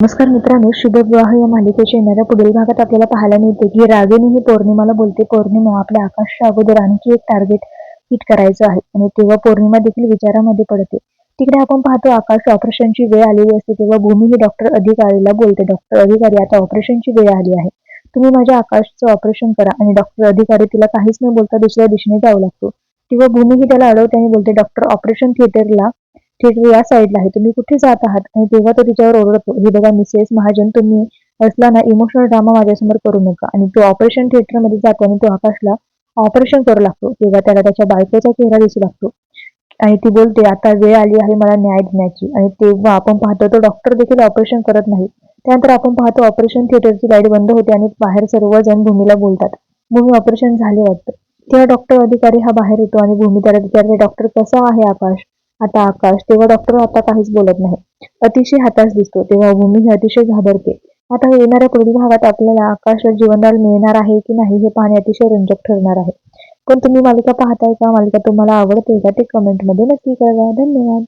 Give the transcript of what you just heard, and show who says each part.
Speaker 1: नमस्कार मित्रांनो शुभ विवाह या मालिकेच्या येणाऱ्या पुढील भागात आपल्याला पाहायला मिळते की रागिणी ही पौर्णिमाला बोलते. पौर्णिमा आपल्या आकाशच्या अगोदर आणखी एक टार्गेट हिट करायचं आहे आणि तेव्हा पौर्णिमा देखील विचारामध्ये पडते. तिकडे आपण पाहतो आकाश ऑपरेशनची वेळ आलेली असते. तेव्हा भूमी ही डॉक्टर अधिकारीला बोलते. डॉक्टर अधिकारी आता ऑपरेशनची वेळ आली आहे. तुम्ही माझ्या आकाशचं ऑपरेशन करा आणि डॉक्टर अधिकारी तिला काहीच न बोलता दुसऱ्या दिशेने जाऊ लागतो. तेव्हा भूमी ही त्याला अडवते आणि बोलते डॉक्टर ऑपरेशन थिएटरला थिएटर या साईडला आहे. तुम्ही कुठे जात आहात? आणि तेव्हा तो तिच्यावर ओरडतो हो- हे बघा मिसेस महाजन तुम्ही असला ना इमोशनल ड्रामा माझ्यासमोर करू नका. आणि तो ऑपरेशन थिएटरमध्ये जातो आणि तो आकाशला ऑपरेशन करू लागतो. तेव्हा त्याला त्याच्या बायकोचा चेहरा दिसू लागतो. आणि ती बोलते आता वेळ आली आहे मला न्याय देण्याची. आणि तेव्हा आपण पाहतो तो डॉक्टर देखील ऑपरेशन करत नाही. त्यानंतर आपण पाहतो ऑपरेशन थिएटरची लाइट बंद होते आणि बाहेर सर्वजण भूमीला बोलतात. भूमी ऑपरेशन झाले वाटतं. तेव्हा डॉक्टर अधिकारी हा बाहेर येतो आणि भूमी त्याला विचारते डॉक्टर कसा आहे आकाश? आता आकाश तेव्हा डॉक्टर आता काहीच बोलत नाही. अतिशय हताश दिसतो तेव्हा भूमी ही अतिशय घाबरते. आता येणाऱ्या पुढील भागात आपल्याला आकाशला जीवनदार मिळणार आहे की नाही हे पाहणे अतिशय रंजक ठरणार आहे. पण तुम्ही मालिका पाहताय का? मालिका तुम्हाला आवडते का? ते कमेंटमध्ये नक्की कळवा. धन्यवाद.